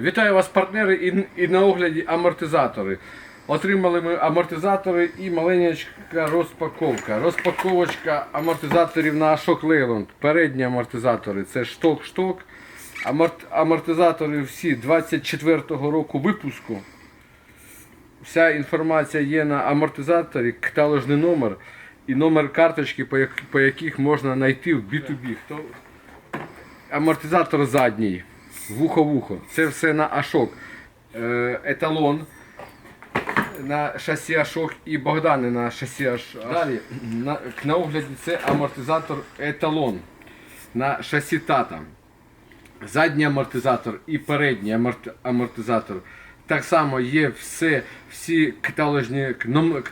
Вітаю вас, партнери, і, і на огляді амортизатори. Отримали ми амортизатори і маленька розпаковка. Розпаковочка амортизаторів на Ashok Leyland. Передні амортизатори це шток-шток. Аморт, амортизатори всі 24-го року випуску. Вся інформація є на амортизаторі, каталожний номер і номер карточки, по, як, по яких можна знайти в B2B. Хто? Амортизатор задній, вухо-вухо. Це все на Ашок. Е, еталон на шасі Ашок і Богдани на шасі Ашок. Далі на, на огляді це амортизатор еталон на шасі Тата. Задній амортизатор і передній амортизатор. Так само є все, всі каталожні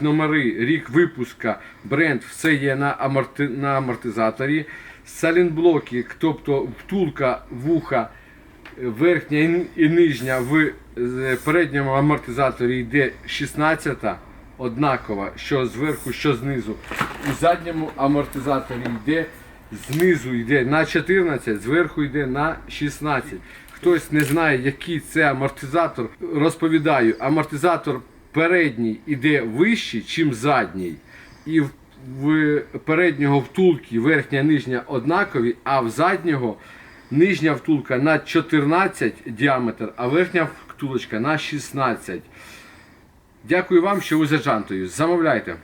номери, рік випуска, бренд, все є на, аморти, на амортизаторі. Салінблоки, тобто втулка вуха, верхня і- нижня в е, передньому амортизаторі йде 16 однакова, що зверху, що знизу. У задньому амортизаторі йде знизу йде на 14, зверху йде на 16. Хтось не знає, який це амортизатор. Розповідаю, амортизатор передній йде вищий, чим задній. І в переднього втулки верхня і нижня однакові, а в заднього Нижня втулка на 14 діаметр, а верхня втулочка на 16. Дякую вам, що ви за жантою. Замовляйте.